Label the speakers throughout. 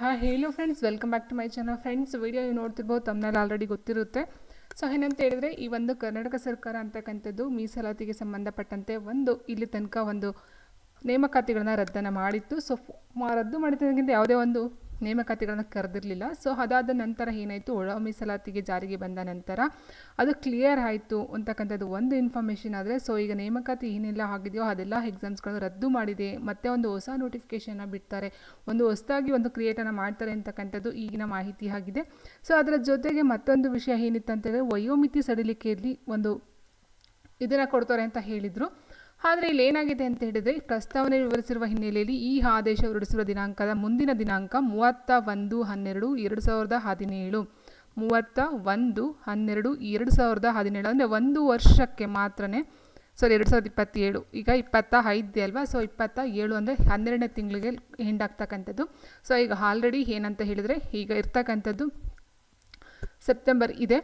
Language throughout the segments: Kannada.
Speaker 1: ಹಾಂ ಹೇಳೋ friends welcome back to my channel friends video ನೀವು ನೋಡ್ತಿರ್ಬೋದು ತಮ್ಮನಲ್ಲಿ ಆಲ್ರೆಡಿ ಗೊತ್ತಿರುತ್ತೆ. ಸೊ ಏನಂತ ಹೇಳಿದ್ರೆ, ಈ ಒಂದು ಕರ್ನಾಟಕ ಸರ್ಕಾರ ಅಂತಕ್ಕಂಥದ್ದು ಮೀಸಲಾತಿಗೆ ಸಂಬಂಧಪಟ್ಟಂತೆ ಒಂದು ಇಲ್ಲಿ ತನಕ ಒಂದು ನೇಮಕಾತಿಗಳನ್ನ ರದ್ದನ್ನು ಮಾಡಿತ್ತು. ಸೊ ರದ್ದು ಮಾಡಿದ್ದಕ್ಕಿಂತ ಯಾವುದೇ ಒಂದು ನೇಮಕಾತಿಗಳನ್ನ ಕರೆದಿರಲಿಲ್ಲ. ಸೊ ಅದಾದ ನಂತರ ಏನಾಯಿತು? ಒಳ ಮೀಸಲಾತಿಗೆ ಜಾರಿಗೆ ಬಂದ ನಂತರ ಅದು ಕ್ಲಿಯರ್ ಆಯಿತು ಅಂತಕ್ಕಂಥದ್ದು ಒಂದು ಇನ್ಫಾರ್ಮೇಷನ್ ಆದರೆ ಸೊ ಈಗ ನೇಮಕಾತಿ ಏನೆಲ್ಲ ಆಗಿದೆಯೋ ಅದೆಲ್ಲ ಎಕ್ಸಾಮ್ಸ್ಗಳನ್ನು ರದ್ದು ಮಾಡಿದೆ. ಮತ್ತೆ ಒಂದು ಹೊಸ ನೋಟಿಫಿಕೇಷನ್ನ ಬಿಡ್ತಾರೆ. ಒಂದು ಹೊಸದಾಗಿ ಒಂದು ಕ್ರಿಯೇಟನ್ನು ಮಾಡ್ತಾರೆ ಅಂತಕ್ಕಂಥದ್ದು ಈಗಿನ ಮಾಹಿತಿ ಆಗಿದೆ. ಸೊ ಅದರ ಜೊತೆಗೆ ಮತ್ತೊಂದು ವಿಷಯ ಏನಿತ್ತು ಅಂತಂದರೆ ವಯೋಮಿತಿ ಸಡಿಲಿಕೆಯಲ್ಲಿ ಒಂದು ಇದನ್ನು ಕೊಡ್ತಾರೆ ಅಂತ ಹೇಳಿದರು. ಆದರೆ ಇಲ್ಲಿ ಏನಾಗಿದೆ ಅಂತ ಹೇಳಿದರೆ ಪ್ರಸ್ತಾವನೆ ವಿವರಿಸಿರುವ ಹಿನ್ನೆಲೆಯಲ್ಲಿ ಈ ಆದೇಶ ಹೊರಡಿಸಿರುವ ದಿನಾಂಕದ ಮುಂದಿನ ದಿನಾಂಕ ಮೂವತ್ತ ಒಂದು ಹನ್ನೆರಡು ಎರಡು ಸಾವಿರದ ಹದಿನೇಳು. ಮೂವತ್ತ ಒಂದು ಹನ್ನೆರಡು ಎರಡು ಸಾವಿರದ ಹದಿನೇಳು. ಅಂದರೆ ಒಂದು ವರ್ಷಕ್ಕೆ ಮಾತ್ರನೇ ಸಾರಿ ಎರಡು ಸಾವಿರದ ಇಪ್ಪತ್ತೇಳು. ಈಗ ಇಪ್ಪತ್ತ ಐದೇ ಅಲ್ವಾ? ಸೊ ಇಪ್ಪತ್ತ ಏಳು ಅಂದರೆ ಹನ್ನೆರಡನೇ ತಿಂಗಳಿಗೆ ಎಂಡ್ ಆಗ್ತಕ್ಕಂಥದ್ದು ಸೊ ಈಗ ಆಲ್ರೆಡಿ ಏನಂತ ಹೇಳಿದರೆ, ಈಗ ಇರ್ತಕ್ಕಂಥದ್ದು ಸೆಪ್ಟೆಂಬರ್ ಇದೆ.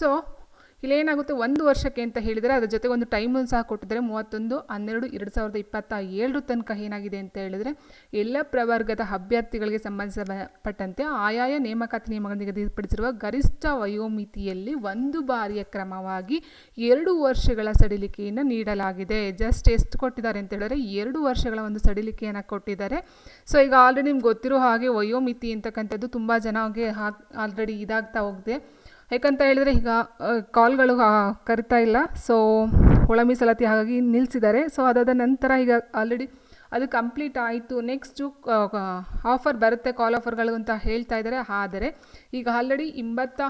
Speaker 1: ಸೊ ಇಲ್ಲೇನಾಗುತ್ತೆ ಒಂದು ವರ್ಷಕ್ಕೆ ಅಂತ ಹೇಳಿದರೆ ಅದರ ಜೊತೆಗೆ ಒಂದು ಟೈಮನ್ನು ಸಹ ಕೊಟ್ಟಿದ್ದಾರೆ. ಮೂವತ್ತೊಂದು, ಹನ್ನೆರಡು, ಎರಡು ಸಾವಿರದ ಇಪ್ಪತ್ತ ಏಳರ ತನಕ ಏನಾಗಿದೆ ಅಂತ ಹೇಳಿದರೆ ಎಲ್ಲ ಪ್ರವರ್ಗದ ಅಭ್ಯರ್ಥಿಗಳಿಗೆ ಸಂಬಂಧಪಟ್ಟಂತೆ ಆಯಾಯ ನೇಮಕಾತಿ ನಿಯಮಗಳು ನಿಗದಿಪಡಿಸಿರುವ ಗರಿಷ್ಠ ವಯೋಮಿತಿಯಲ್ಲಿ ಒಂದು ಬಾರಿಯ ಕ್ರಮವಾಗಿ ಎರಡು ವರ್ಷಗಳ ಸಡಿಲಿಕೆಯನ್ನು ನೀಡಲಾಗಿದೆ. ಜಸ್ಟ್ ಎಷ್ಟು ಕೊಟ್ಟಿದ್ದಾರೆ ಅಂತ ಹೇಳಿದ್ರೆ ಎರಡು ವರ್ಷಗಳ ಒಂದು ಸಡಿಲಿಕೆಯನ್ನು ಕೊಟ್ಟಿದ್ದಾರೆ. ಸೊ ಈಗ ಆಲ್ರೆಡಿ ನಿಮ್ಗೆ ಗೊತ್ತಿರೋ ಹಾಗೆ ವಯೋಮಿತಿ ಅಂತಕ್ಕಂಥದ್ದು ತುಂಬ ಜನಗೆ ಆಲ್ರೆಡಿ ಇದಾಗ್ತಾ ಹೋಗಿದೆ. ಯಾಕಂತ ಹೇಳಿದರೆ ಈಗ ಕಾಲ್ಗಳು ಕರಿತಾ ಇಲ್ಲ. ಸೊ ಒಳ ಮೀಸಲಾತಿ ಹಾಗಾಗಿ ನಿಲ್ಲಿಸಿದ್ದಾರೆ ಸೊ ಅದಾದ ನಂತರ ಈಗ ಆಲ್ರೆಡಿ ಅದು ಕಂಪ್ಲೀಟ್ ಆಯಿತು. ನೆಕ್ಸ್ಟು ಆಫರ್ ಬರುತ್ತೆ ಕಾಲ್ ಆಫರ್ಗಳು ಅಂತ ಹೇಳ್ತಾ ಇದ್ದಾರೆ. ಆದರೆ, ಈಗ ಆಲ್ರೆಡಿ ಎಂಬತ್ತ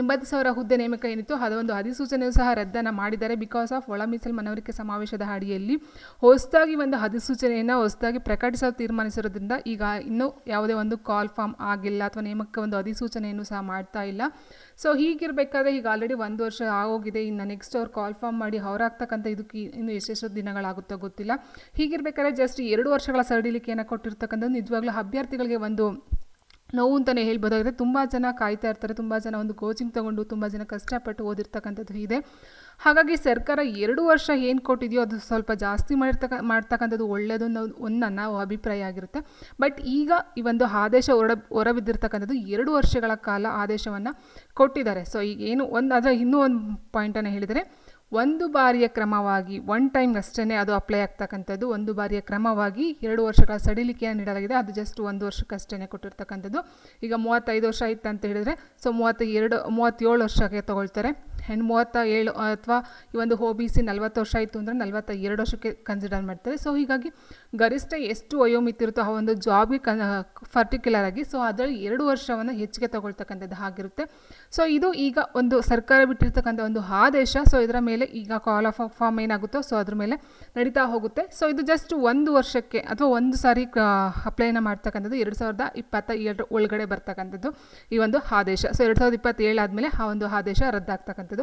Speaker 1: ಎಂಬತ್ತು ಸಾವಿರ ಹುದ್ದೆ ನೇಮಕ ಏನಿತ್ತು ಅದೊಂದು ಅಧಿಸೂಚನೆಯೂ ಸಹ ರದ್ದನ್ನು ಮಾಡಿದ್ದಾರೆ. ಬಿಕಾಸ್ ಆಫ್ ಒಳ ಮೀಸಲು ಮನವರಿಕೆ ಸಮಾವೇಶದ ಅಡಿಯಲ್ಲಿ ಹೊಸದಾಗಿ ಒಂದು ಅಧಿಸೂಚನೆಯನ್ನು ಹೊಸದಾಗಿ ಪ್ರಕಟಿಸಲು ತೀರ್ಮಾನಿಸಿರೋದ್ರಿಂದ ಈಗ ಇನ್ನೂ ಯಾವುದೇ ಒಂದು ಕಾಲ್ ಫಾರ್ಮ್ ಆಗಿಲ್ಲ ಅಥವಾ ನೇಮಕ ಒಂದು ಅಧಿಸೂಚನೆಯನ್ನು ಸಹ ಮಾಡ್ತಾ ಇಲ್ಲ. ಸೊ ಹೀಗಿರಬೇಕಾದ್ರೆ ಈಗ ಆಲ್ರೆಡಿ ಒಂದು ವರ್ಷ ಆಗೋಗಿದೆ. ಇನ್ನು ನೆಕ್ಸ್ಟ್ ಅವ್ರು ಕಾಲ್ ಫಾರ್ಮ್ ಮಾಡಿ ಅವರಾಗ್ತಕ್ಕಂಥ ಇದಕ್ಕೆ ಇನ್ನು ಎಷ್ಟೆಷ್ಟು ದಿನಗಳಾಗುತ್ತೋ ಗೊತ್ತಿಲ್ಲ. ಹೀಗಿರಬೇಕಾದ್ರೆ ಜಸ್ಟ್ ಎರಡು ವರ್ಷಗಳ ಸಡಿಲಿಕೆಯನ್ನು ಕೊಟ್ಟಿರ್ತಕ್ಕಂಥದ್ದು ನಿಜವಾಗ್ಲೂ ಅಭ್ಯರ್ಥಿಗಳಿಗೆ ಒಂದು ನೋವು ಅಂತಲೇ ಹೇಳ್ಬೋದಾಗಿದೆ ತುಂಬ ಜನ ಕಾಯ್ತಾ ಇರ್ತಾರೆ, ತುಂಬ ಜನ ಒಂದು ಕೋಚಿಂಗ್ ತೊಗೊಂಡು ತುಂಬ ಜನ ಕಷ್ಟಪಟ್ಟು ಓದಿರ್ತಕ್ಕಂಥದ್ದು ಇದೆ. ಹಾಗಾಗಿ ಸರ್ಕಾರ ಎರಡು ವರ್ಷ ಏನು ಕೊಟ್ಟಿದೆಯೋ ಅದು ಸ್ವಲ್ಪ ಜಾಸ್ತಿ ಮಾಡಿರ್ತಕ್ಕ ಮಾಡ್ತಕ್ಕಂಥದ್ದು ಒಳ್ಳೆಯದು ಒಂದು ನನ್ನ ಅಭಿಪ್ರಾಯ ಆಗಿರುತ್ತೆ. ಬಟ್ ಈಗ ಈ ಒಂದು ಆದೇಶ ಹೊರ, ಹೊರಬಿದ್ದಿರ್ತಕ್ಕಂಥದ್ದು ಎರಡು ವರ್ಷಗಳ ಕಾಲ ಆದೇಶವನ್ನು ಕೊಟ್ಟಿದ್ದಾರೆ. ಸೊ ಈಗ ಏನು ಒಂದು, ಅದರ ಇನ್ನೂ ಒಂದು ಪಾಯಿಂಟನ್ನು ಹೇಳಿದರೆ ಒಂದು ಬಾರಿಯ ಕ್ರಮವಾಗಿ ಒನ್ ಟೈಮ್ ಅಷ್ಟೇ ಅದು ಅಪ್ಲೈ ಆಗ್ತಕ್ಕಂಥದ್ದು. ಒಂದು ಬಾರಿಯ ಕ್ರಮವಾಗಿ ಎರಡು ವರ್ಷಗಳ ಸಡಿಲಿಕೆಯನ್ನು ನೀಡಲಾಗಿದೆ. ಅದು ಜಸ್ಟ್ ಒಂದು ವರ್ಷಕ್ಕಷ್ಟೇ ಕೊಟ್ಟಿರ್ತಕ್ಕಂಥದ್ದು. ಈಗ ಮೂವತ್ತೈದು ವರ್ಷ ಇತ್ತು ಅಂತ ಹೇಳಿದರೆ ಸೊ ಮೂವತ್ತ ಎರಡು, ಮೂವತ್ತೇಳು ವರ್ಷಕ್ಕೆ ತೊಗೊಳ್ತಾರೆ. ಆ್ಯಂಡ್ ಮೂವತ್ತ ಏಳು ಅಥವಾ ಈ ಒಂದು ಒ ಬಿ ಸಿ ನಲ್ವತ್ತು ವರ್ಷ ಆಯಿತು ಅಂದರೆ ನಲ್ವತ್ತ ಎರಡು ವರ್ಷಕ್ಕೆ ಕನ್ಸಿಡರ್ ಮಾಡ್ತಾರೆ. ಸೊ ಹೀಗಾಗಿ ಗರಿಷ್ಠ ಎಷ್ಟು ವಯೋಮಿತಿ ಇರುತ್ತೋ ಆ ಒಂದು ಜಾಬ್ಗೆ ಕನ್ ಪರ್ಟಿಕ್ಯುಲರ್ ಆಗಿ ಸೊ ಅದರಲ್ಲಿ ಎರಡು ವರ್ಷವನ್ನು ಹೆಚ್ಚಿಗೆ ತಗೊಳ್ತಕ್ಕಂಥದ್ದು ಆಗಿರುತ್ತೆ ಸೊ ಇದು ಈಗ ಒಂದು ಸರ್ಕಾರ ಬಿಟ್ಟಿರ್ತಕ್ಕಂಥ ಒಂದು ಆದೇಶ. ಸೊ ಇದರ ಮೇಲೆ ಈಗ ಕಾಲ್ ಆಫ್ ಫಾರ್ಮ್ ಏನಾಗುತ್ತೋ ಸೊ ಅದ್ರ ಮೇಲೆ ನಡೀತಾ ಹೋಗುತ್ತೆ. ಸೊ ಇದು ಜಸ್ಟ್ ಒಂದು ವರ್ಷಕ್ಕೆ ಅಥವಾ ಒಂದು ಸಾರಿ ಅಪ್ಲೈನ ಮಾಡ್ತಕ್ಕಂಥದ್ದು ಎರಡು ಸಾವಿರದ ಇಪ್ಪತ್ತ ಏಳರ ಒಳಗಡೆ ಬರ್ತಕ್ಕಂಥದ್ದು ಈ ಒಂದು ಆದೇಶ. ಸೊ ಎರಡು ಸಾವಿರದ ಇಪ್ಪತ್ತೇಳು ಆದಮೇಲೆ ಆ ಒಂದು ಆದೇಶ ರದ್ದಾಗ್ತಕ್ಕಂಥದ್ದು.